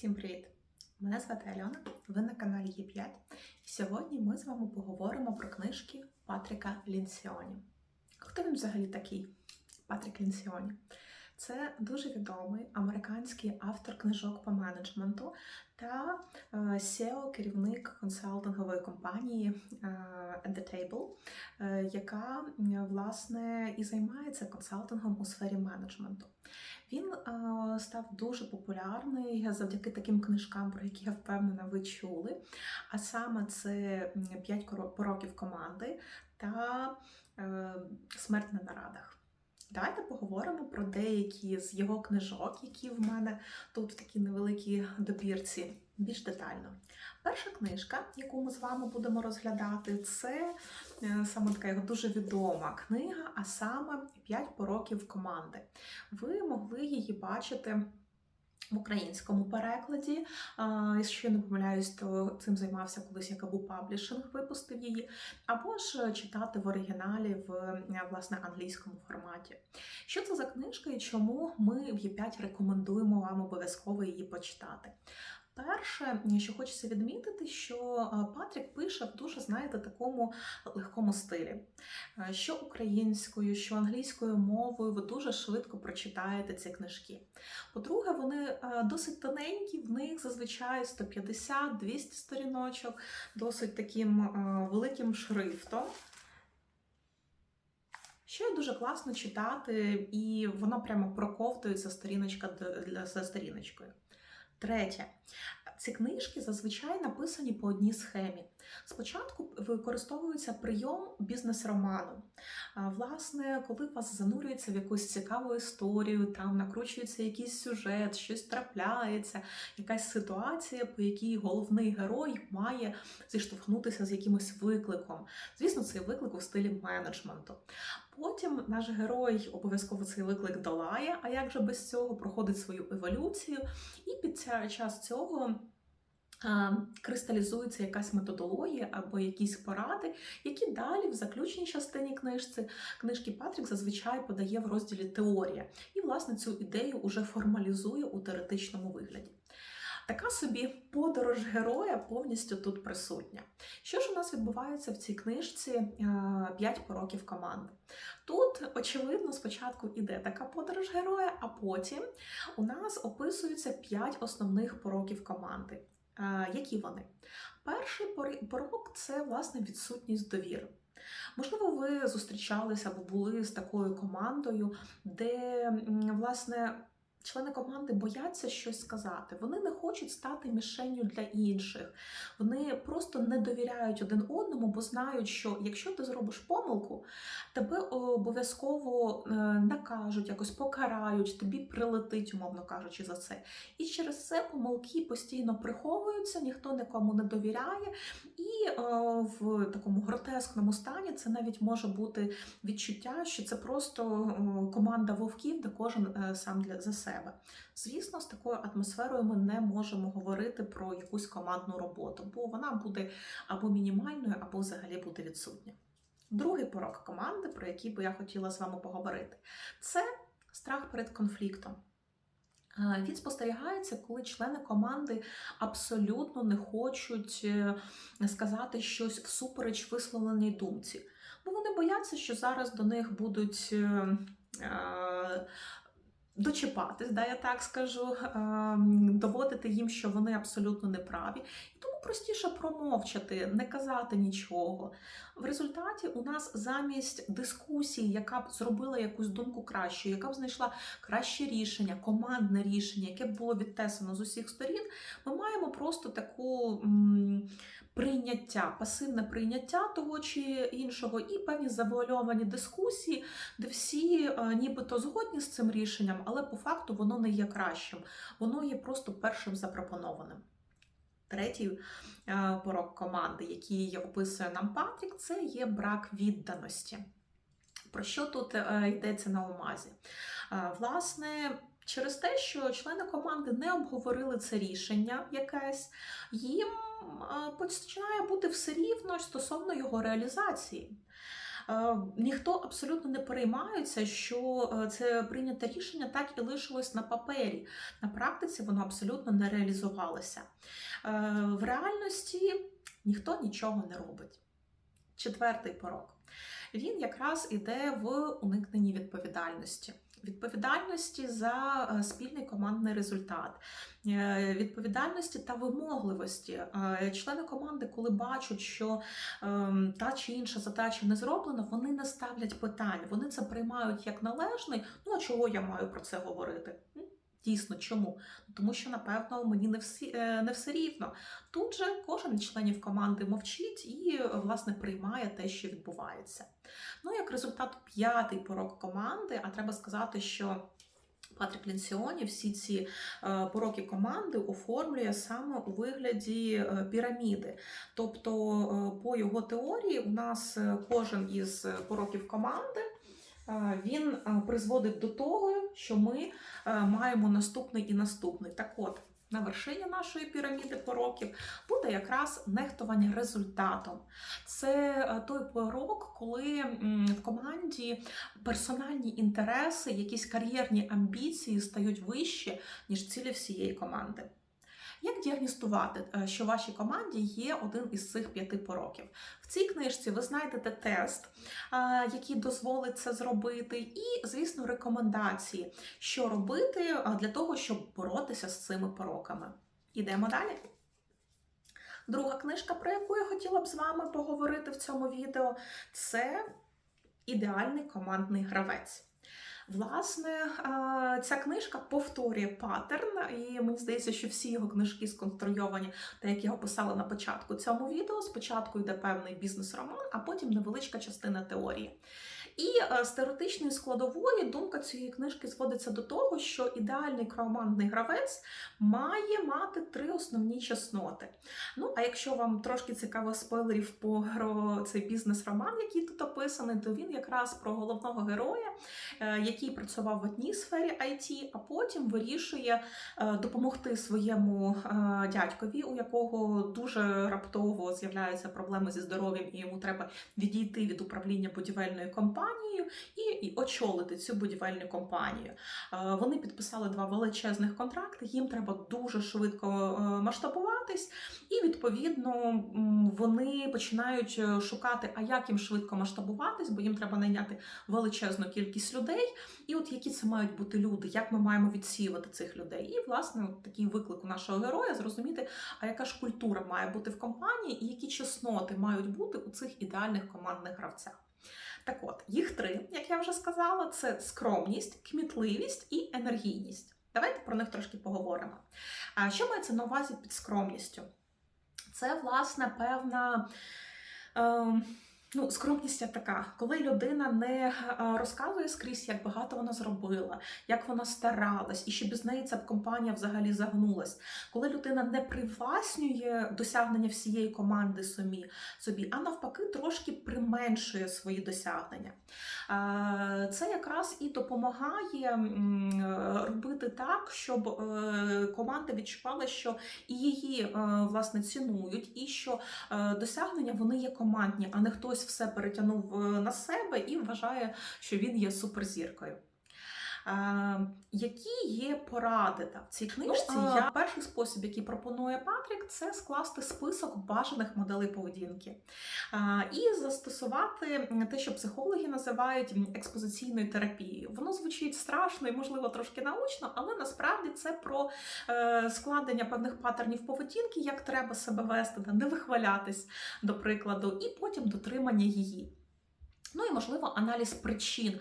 Всім привіт! Мене звати Альона, ви на каналі Є5. І сьогодні ми з вами поговоримо про книжки Патріка Лінсіоні. Хто він взагалі такий? Патрік Лінсіоні. Це дуже відомий американський автор книжок по менеджменту та е, SEO, керівник консалтингової компанії е, At the Table, е, яка власне і займається консалтингом у сфері менеджменту. Він е, став дуже популярний завдяки таким книжкам, про які я впевнена, ви чули. А саме це 5 пороків команди та е, Смерть на нарадах. Давайте поговоримо про деякі з його книжок, які в мене тут в такій невеликій добірці, більш детально. Перша книжка, яку ми з вами будемо розглядати, це е, саме така його дуже відома книга, а саме «5 пороків команди. Ви могли її бачити. В українському перекладі, якщо я не помиляюсь, то цим займався колись Якабу Паблішинг, випустив її, або ж читати в оригіналі в е, власне англійському форматі. Що це за книжка і чому ми в Є5 рекомендуємо вам обов'язково її почитати? Перше, що хочеться відмітити, що Патрік пише в дуже, знаєте, такому легкому стилі. Що українською, що англійською мовою ви дуже швидко прочитаєте ці книжки. По-друге, вони досить тоненькі, в них зазвичай 150-200 сторіночок, досить таким великим шрифтом. Є дуже класно читати, і воно прямо проковтується сторіночка за сторіночкою. Третє. Ці книжки зазвичай написані по одній схемі. Спочатку використовується прийом бізнес-роману. Власне, коли вас занурюється в якусь цікаву історію, там накручується якийсь сюжет, щось трапляється, якась ситуація, по якій головний герой має зіштовхнутися з якимось викликом. Звісно, цей виклик у стилі менеджменту. Потім наш герой обов'язково цей виклик долає, а як же без цього проходить свою еволюцію, і під час цього. Кристалізується якась методологія або якісь поради, які далі в заключній частині книжці книжки Патрік зазвичай подає в розділі теорія, і власне цю ідею уже формалізує у теоретичному вигляді. Така собі подорож героя повністю тут присутня. Що ж у нас відбувається в цій книжці «5 пороків команди? Тут, очевидно, спочатку іде така подорож героя, а потім у нас описуються 5 основних пороків команди. Е, Які вони? Перший порок це власне відсутність довіри. Можливо, ви зустрічалися або були з такою командою, де власне члени команди бояться щось сказати. Вони не хочуть стати мішенню для інших. Вони просто не довіряють один одному, бо знають, що якщо ти зробиш помилку, тебе обов'язково е, накажуть, якось покарають, тобі прилетить, умовно кажучи, за це. І через це помилки постійно приховуються, ніхто нікому не довіряє, і е, в такому гротескному стані це навіть може бути відчуття, що це просто е, команда вовків, де кожен сам для за себе. Звісно, з такою атмосферою ми не можемо говорити про якусь командну роботу, бо вона буде або мінімальною, або взагалі буде відсутня. Другий порок команди, про який би я хотіла з вами поговорити, це страх перед конфліктом. Е, Він спостерігається, коли члени команди абсолютно не хочуть е, сказати щось всупереч висловленій думці. Бо вони бояться, що зараз до них будуть е, дочіпатись, да, я так скажу, е, доводити їм, що вони абсолютно неправі. І простіше промовчати, не казати нічого. В результаті у нас замість дискусії, яка б зробила якусь думку кращою, яка б знайшла краще рішення, командне рішення, яке б було відтесано з усіх сторін, ми маємо просто таку м, прийняття, пасивне прийняття того чи іншого, і певні завуальовані дискусії, де всі е, нібито згодні з цим рішенням, але по факту воно не є кращим, воно є просто першим запропонованим. Третій е, порок команди, який описує нам Патрік, це є брак відданості. Про що тут е, йдеться на увазі? Е, Власне, через те, що члени команди не обговорили це рішення якесь, їм починає бути все рівно стосовно його реалізації. Е, Ніхто абсолютно не переймається, що е, це прийняте рішення так і лишилось на папері. На практиці воно абсолютно не реалізувалося. Е, В реальності ніхто нічого не робить. Четвертий порок. Він якраз іде в уникненні відповідальності. Відповідальності за е, спільний командний результат, е, відповідальності та вимогливості. Е, Члени команди, коли бачать, що ем, та чи інша задача не зроблена, вони не ставлять питань, вони це приймають як належний. Ну а чого я маю про це говорити? Дійсно, чому? Тому що, напевно, мені не всі е, не все рівно. Тут же кожен членів команди мовчить і е, власне приймає те, що відбувається. Ну, як результат, п'ятий порок команди, а треба сказати, що. Патрік Лінсіоні всі ці е, пороки команди оформлює саме у вигляді піраміди. Тобто, по його теорії, у нас кожен із пороків команди він призводить до того, що ми маємо наступний і наступний. Так от, на вершині нашої піраміди пороків буде якраз нехтування результатом. Це той порок, коли в команді персональні інтереси, якісь кар'єрні амбіції стають вищі, ніж цілі всієї команди. Як діагностувати, е, що в вашій команді є один із цих п'яти пороків? В цій книжці ви знайдете тест, який дозволить це зробити, і, звісно, рекомендації, що робити для того, щоб боротися з цими пороками. Ідемо далі. Друга книжка, про яку я хотіла б з вами поговорити в цьому відео, це ідеальний командний гравець. Власне, ця книжка повторює паттерн, і мені здається, що всі його книжки сконструйовані, так як я описала на початку цьому відео. Спочатку йде певний бізнес-роман, а потім невеличка частина теорії. І е, з теоретичної складової думка цієї книжки зводиться до того, що ідеальний командний гравець має мати три основні чесноти. Ну, а якщо вам трошки цікаво спойлерів про цей бізнес-роман, який тут описаний, то він якраз про головного героя, е, який працював в одній сфері IT, а потім вирішує е, допомогти своєму дядькові, у якого дуже раптово з'являються проблеми зі здоров'ям, і йому треба відійти від управління будівельною компанією і, і очолити цю будівельну компанію. Е, Вони підписали два величезних контракти. Їм треба дуже швидко е, масштабуватись, і відповідно вони починають е, шукати, а як їм швидко масштабуватись, бо їм треба найняти величезну кількість людей. І от які це мають бути люди, як ми маємо відсіювати цих людей. І власне такий виклик у нашого героя зрозуміти, а яка ж культура має бути в компанії, і які чесноти мають бути у цих ідеальних командних гравцях. Так от, їх три, як я вже сказала, це скромність, кмітливість і енергійність. Давайте про них трошки поговоримо. А що мається на увазі під скромністю? Це, власне, певна. Е, Ну, скромність така, коли людина не е, розказує скрізь, як багато вона зробила, як вона старалась, і що без неї ця компанія взагалі загнулась. Коли людина не привласнює досягнення всієї команди собі, а навпаки, трошки применшує свої досягнення. Е, Це якраз і допомагає е, робити так, щоб команда відчувала, що і її власне цінують, і що досягнення вони є командні, а не хтось все перетягнув е, на себе і вважає, що він є суперзіркою. Які є поради та, в цій книжці? Ну, Я перший спосіб, який пропонує Патрік, це скласти список бажаних моделей поведінки і застосувати те, що психологи називають експозиційною терапією. Воно звучить страшно і, можливо, трошки научно, але насправді це про е, складення певних паттернів поведінки, як треба себе вести, не вихвалятись, до прикладу, і потім дотримання її. Ну і можливо аналіз причин,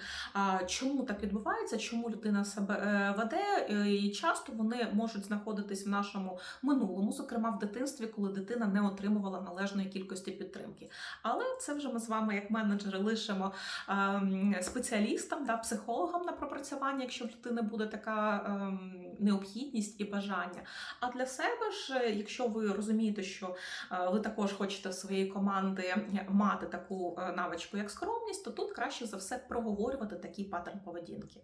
чому так відбувається, чому людина себе е, веде, е, і часто вони можуть знаходитись в нашому минулому, зокрема в дитинстві, коли дитина не отримувала належної кількості підтримки. Але це вже ми з вами, як менеджери, лишимо ем, спеціалістам, да, психологам на пропрацювання, якщо в людини буде така ем, необхідність і бажання. А для себе ж, е, якщо ви розумієте, що ви також хочете в своєї команди мати таку навичку, як скромність, то тут краще за все проговорювати такий паттерн поведінки.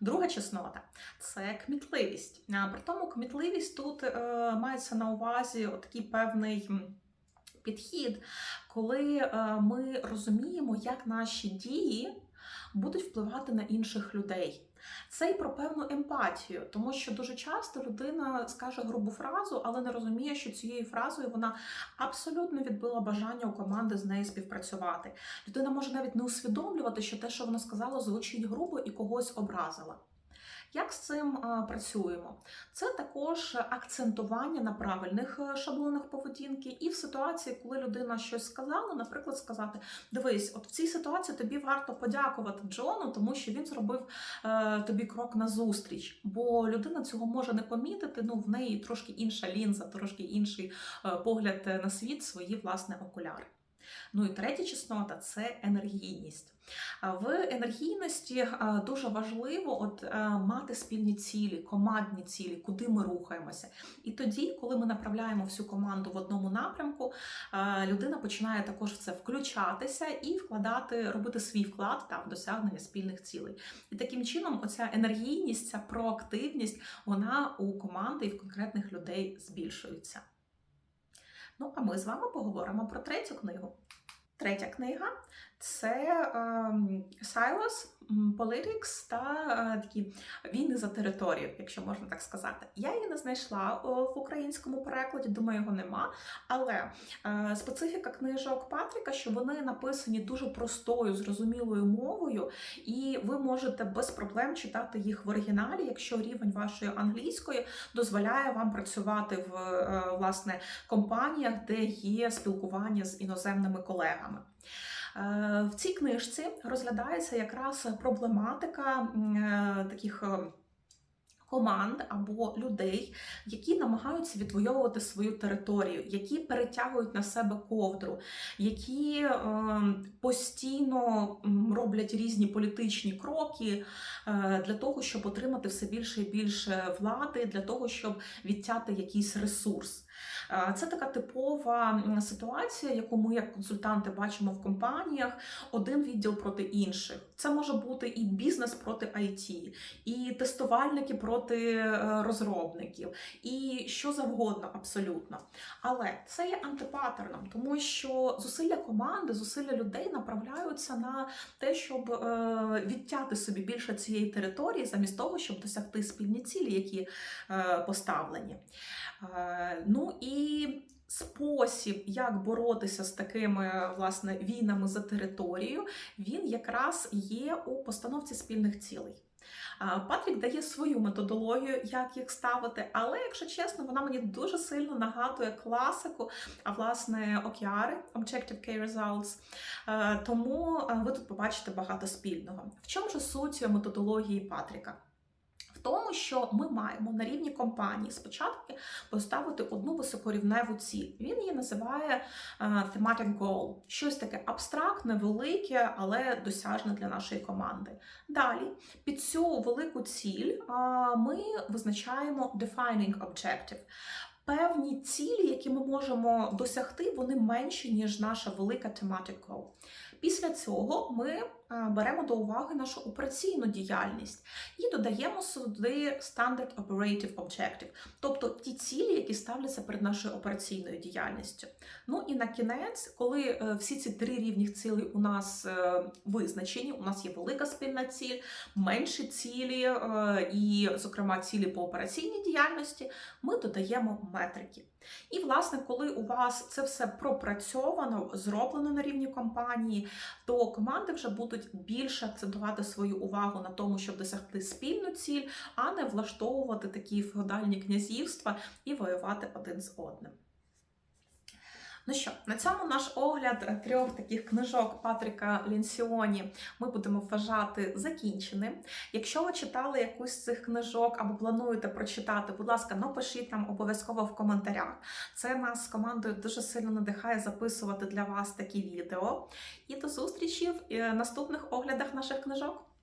Друга чеснота це кмітливість. При тому кмітливість тут е, мається на увазі такий певний. підхід, коли е, ми розуміємо, як наші дії будуть впливати на інших людей. Це й про певну емпатію, тому що дуже часто людина скаже грубу фразу, але не розуміє, що цією фразою вона абсолютно відбила бажання у команди з нею співпрацювати. Людина може навіть не усвідомлювати, що те, що вона сказала, звучить грубо і когось образила. Як з цим працюємо? Це також акцентування на правильних е, шаблонах поведінки, і в ситуації, коли людина щось сказала, наприклад, сказати: Дивись, от в цій ситуації тобі варто подякувати Джону, тому що він зробив е, тобі крок назустріч. Бо людина цього може не помітити. Ну в неї трошки інша лінза, трошки інший е, погляд на світ, свої власне окуляри. Ну і третя чеснота це енергійність. В енергійності дуже важливо от мати спільні цілі, командні цілі, куди ми рухаємося. І тоді, коли ми направляємо всю команду в одному напрямку, людина починає також в це включатися і вкладати, робити свій вклад та в досягнення спільних цілей. І таким чином, оця енергійність, ця проактивність, вона у команди і в конкретних людей збільшується. Ну, а ми з вами поговоримо про третю книгу. Третя книга це ем, Silos, Politics та е, такі війни за територію, якщо можна так сказати. Я її не знайшла в українському перекладі, думаю, його нема. Але е, специфіка книжок Патріка, що вони написані дуже простою, зрозумілою мовою, і ви можете без проблем читати їх в оригіналі, якщо рівень вашої англійської дозволяє вам працювати в е, власне компаніях, де є спілкування з іноземними колегами. В цій книжці розглядається якраз проблематика е, таких. Е, команд або людей, які намагаються відвоювати свою територію, які перетягують на себе ковдру, які е, постійно роблять різні політичні кроки е, для того, щоб отримати все більше і більше влади, для того, щоб відтяти якийсь ресурс. Це така типова ситуація, яку ми, як консультанти, бачимо в компаніях: один відділ проти інших. Це може бути і бізнес проти IT, і тестувальники проти е, розробників, і що завгодно абсолютно. Але це є антипатерном, тому що зусилля команди, зусилля людей направляються на те, щоб е, відтяти собі більше цієї території, замість того, щоб досягти спільні цілі, які е, поставлені. Ну і спосіб, як боротися з такими власне війнами за територію, він якраз є у постановці спільних цілей. Патрік дає свою методологію, як їх ставити, але, якщо чесно, вона мені дуже сильно нагадує класику, а власне океари Objective Key Results. Тому ви тут побачите багато спільного. В чому ж суть методології Патріка? Тому, що ми маємо на рівні компанії спочатку поставити одну високорівневу ціль. Він її називає е, thematic goal. щось таке абстрактне, велике, але досяжне для нашої команди. Далі під цю велику ціль е, ми визначаємо defining objective. Певні цілі, які ми можемо досягти, вони менші, ніж наша велика goal. Після цього ми беремо до уваги нашу операційну діяльність і додаємо сюди Standard Operative Objective, тобто ті цілі, які ставляться перед нашою операційною діяльністю. Ну і на кінець, коли е, всі ці три рівні цілі у нас е, визначені, у нас є велика спільна ціль, менші цілі е, і, зокрема, цілі по операційній діяльності, ми додаємо метрики. І, власне, коли у вас це все пропрацьовано, зроблено на рівні компанії, то команди вже будуть більше акцентувати свою увагу на тому, щоб досягти спільну ціль, а не влаштовувати такі феодальні князівства і воювати один з одним. Ну що, на цьому наш огляд трьох таких книжок Патріка Лінсіоні ми будемо вважати закінченим. Якщо ви читали якусь з цих книжок або плануєте прочитати, будь ласка, напишіть нам обов'язково в коментарях. Це нас з командою дуже сильно надихає записувати для вас такі відео. І до зустрічі в е, наступних оглядах наших книжок.